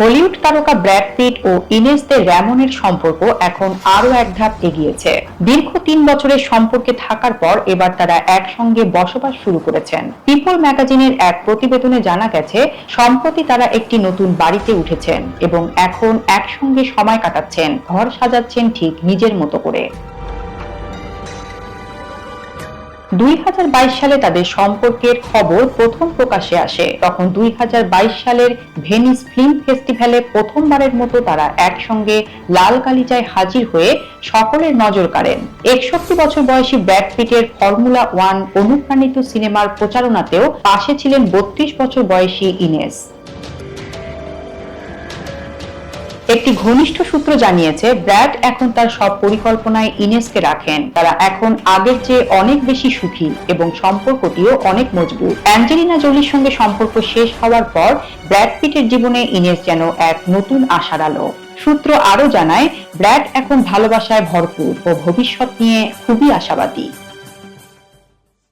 Hollywood তারকা Brad Pitt ও ইনেসদের র্যামনের সম্পর্ক এখন আরও এক ধাপ এগিয়েছে। দীর্ঘ তিন বছরের সম্পর্কে থাকার পর এবার তারা একসঙ্গে বসবাস শুরু করেছেন। পিপল ম্যাগাজিনের এক প্রতিবেদনে জানা গেছে, সম্প্রতি তারা একটি নতুন বাড়িতে উঠেছেন এবং এখন একসঙ্গে সময় কাটাচ্ছেন, ঘর সাজাচ্ছেন ঠিক নিজের মতো করে। দুই হাজার বাইশ সালে তাদের সম্পর্কের খবর প্রথম প্রকাশে আসে। তখন দুই হাজার বাইশ সালের ভেনিস ফিল্ম ফেস্টিভ্যালে প্রথমবারের মতো তারা একসঙ্গে লাল গালিচায় হাজির হয়ে সকলের নজর কাড়েন। একষট্টি বছর বয়সী ব্র্যাড পিটের ফর্মুলা ওয়ান অনুপ্রাণিত সিনেমার প্রচারণাতেও পাশে ছিলেন বত্রিশ বছর বয়সী ইনেস। একটি ঘনিষ্ঠ সূত্র জানিয়েছে, ব্র্যাড এখন তার সব পরিকল্পনায় ইনেসকে রাখেন। তারা এখন আগের চেয়ে অনেক বেশি সুখী এবং সম্পর্কটিও অনেক মজবুত। অ্যাঞ্জেলিনা জোলির সঙ্গে সম্পর্ক শেষ হওয়ার পর, ব্র্যাড পিটের জীবনে ইনেস যেন এক নতুন আশার আলো। সূত্র আরও জানায়, ব্র্যাড এখন ভালোবাসায় ভরপুর ও ভবিষ্যৎ নিয়ে খুবই আশাবাদী।